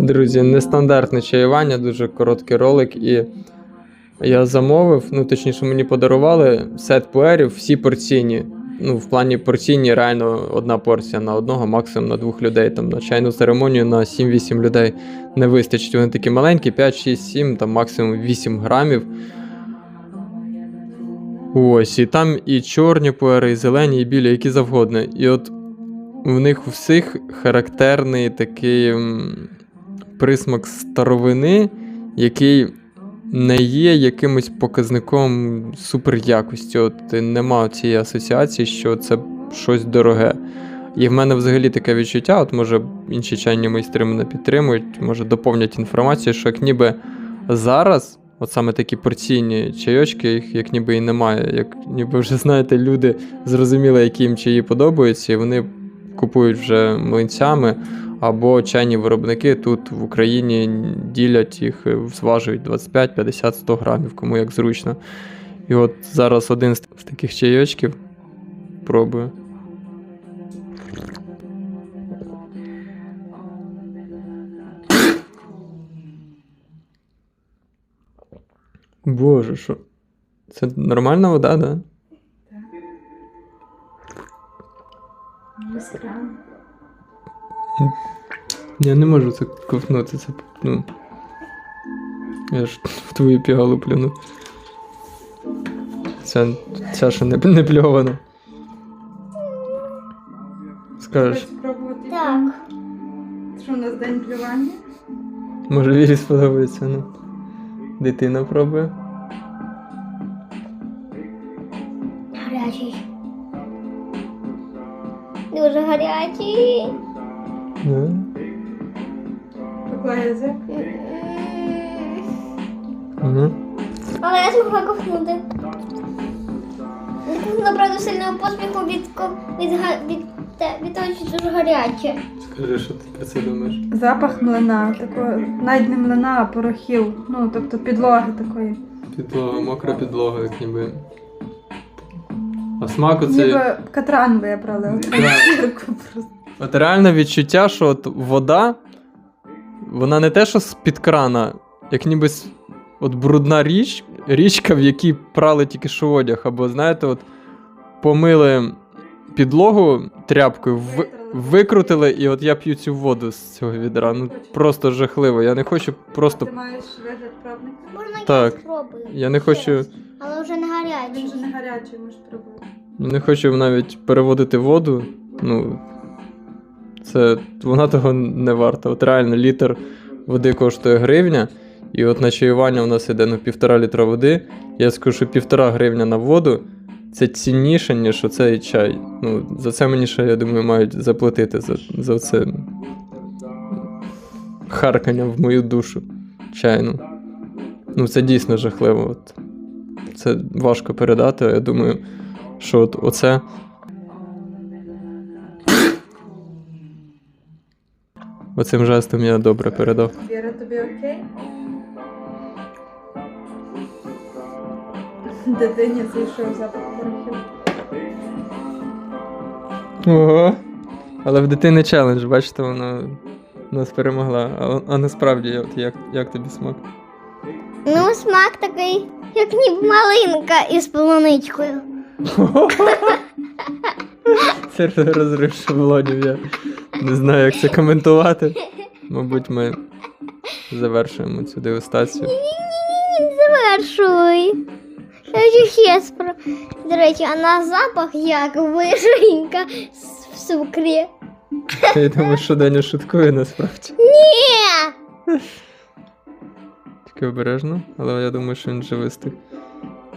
Друзі, нестандартне чаювання, дуже короткий ролик. І я замовив, ну точніше, мені подарували сет пуерів, всі порційні. Ну, в плані порційні реально одна порція на одного, максимум на двох людей. Там на чайну церемонію на 7-8 людей не вистачить. Вони такі маленькі, 5, 6, 7, там максимум 8 грамів. Ось, і там і чорні пуери, і зелені, і білі, які завгодно. І от в них у всіх характерний такий присмак старовини, який не є якимось показником суперякості. От нема цієї асоціації, що це щось дороге. І в мене взагалі таке відчуття, от може інші чайні майстри мене підтримують, може доповнять інформацію, що як ніби зараз, от саме такі порційні чайочки, їх як ніби і немає. Як ніби вже знаєте, люди зрозуміли, які їм чаї подобаються, і вони купують вже млинцями, або чайні виробники тут в Україні ділять їх, е, зважують 25, 50, 100 грамів, кому як зручно. І от зараз один з таких чайочків пробую. Боже, що? Це нормальна вода, да? Я не можу це ковтнути, це ну. Я ж в твою пігалу плюну. Ця, ця ще не, не пльована. Скажеш, спробувати? Так. Що у нас день плювання? може Вірі сподобається, ну. Дитина пробує. Гарячий. Дуже гарячий. Да. Пекла язик. Угу. Але я змогла ковтнути. Не ковтнула, правда, сильного поспіху від, ко- від, га- від, те- від того, що дуже гаряче. Скажи, що ти про це думаєш? Запах млина, такого, навіть не млина, а порохів. Ну, тобто підлоги такої. Підлога, мокра підлога, як ніби. А смак оцей. Ніби катран вибрали. От, Да. таку просто. От реальне відчуття, що от вода, вона не те, що з-під крана, як ніби от брудна річ, річка, в якій прали тільки що одяг. Або, знаєте, от помили підлогу тряпкою, в- викрутили, і от я п'ю цю воду з цього відра. Ну просто жахливо. Я не хочу просто. Ти маєш вигляд пробника? Можна Так. я спробую? Я не хочу. Але вже не Він гарячий. вже не гарячий, можеш пробувати. Не хочу навіть переводити воду. Ну, це вона того не варта. От реально літр води коштує гривня, і от на чаювання у нас іде ну, півтора літра води. Я скажу, що півтора гривня на воду це цінніше, ніж оцей чай. Ну, за це мені ще, я думаю, мають заплатити за, за це харкання в мою душу чайну. Ну, це дійсно жахливо. От. Це важко передати, я думаю, що от оце. Оцим жестом я добре передав. Віра, тобі окей? Дитині зайшов запах порохів. Ого. Але в дитини челендж, бачите, вона нас перемогла. А, а насправді, от як, як тобі смак? Ну, смак такий, як ніби малинка із полуничкою. Це розрив шаблонів, я не знаю, як це коментувати. Мабуть, ми завершуємо цю дегустацію. Ні-ні-ні, завершуй. Я ще спро... До речі, а на запах як вишенька в цукрі. Я думаю, що Даня шуткує насправді. Ні! Тільки обережно, але я думаю, що він вже вистиг.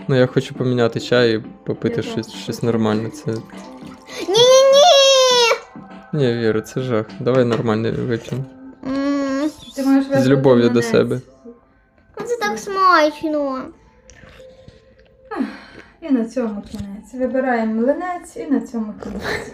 Ну, я хочу поміняти чай і попити щось, щось нормальне. Це. Ні-ні-ні! Ні, Віра, це жах. Давай нормально вип'ємо. М, Ти маєш вибрати любов'ю до себе. Це так смачно. І на цьому кінець. Вибираємо млинець і на цьому кінець.